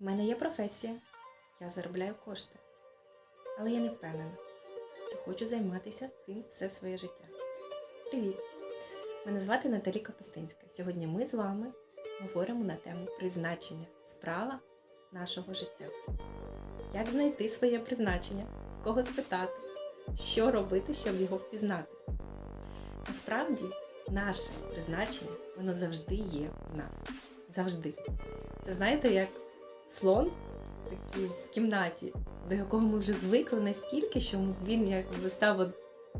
У мене є професія, я заробляю кошти. Але я не впевнена, що хочу займатися цим все своє життя. Привіт! Мене звати Наталі Капустинська. Сьогодні ми з вами говоримо на тему призначення справа нашого життя. Як знайти своє призначення, кого спитати, що робити, щоб його впізнати. Насправді, наше призначення, воно завжди є в нас. Завжди. Це знаєте, як слон такий в кімнаті, до якого ми вже звикли настільки, що він якби став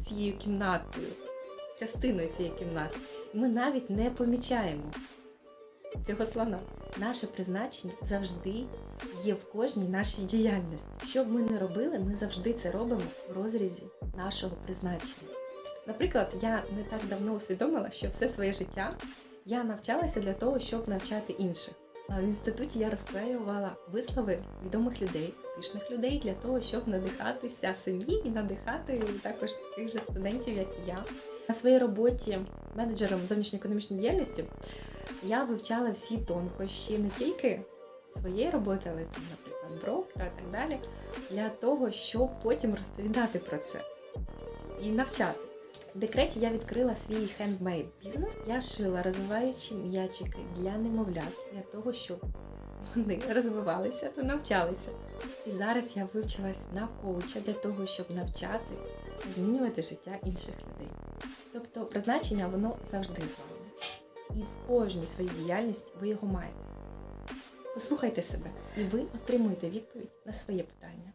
цією кімнатою, частиною цієї кімнати. Ми навіть не помічаємо цього слона. Наше призначення завжди є в кожній нашій діяльності. Що б ми не робили, ми завжди це робимо в розрізі нашого призначення. Наприклад, я не так давно усвідомила, що все своє життя я навчалася для того, щоб навчати інших. В інституті я розклеювала вислови відомих людей, успішних людей для того, щоб надихатися самі і надихати також тих же студентів, як і я. На своїй роботі менеджером зовнішньоекономічної діяльності я вивчала всі тонкощі не тільки своєї роботи, але там, наприклад, брокера і так далі, для того, щоб потім розповідати про це і навчати. В декреті я відкрила свій хендмейд бізнес. Я шила розвиваючі м'ячики для немовлят, для того, щоб вони розвивалися та навчалися. І зараз я вивчилась на коуча для того, щоб навчати змінювати життя інших людей. Тобто призначення воно завжди з вами. І в кожній своїй діяльності ви його маєте. Послухайте себе, і ви отримуєте відповідь на своє питання.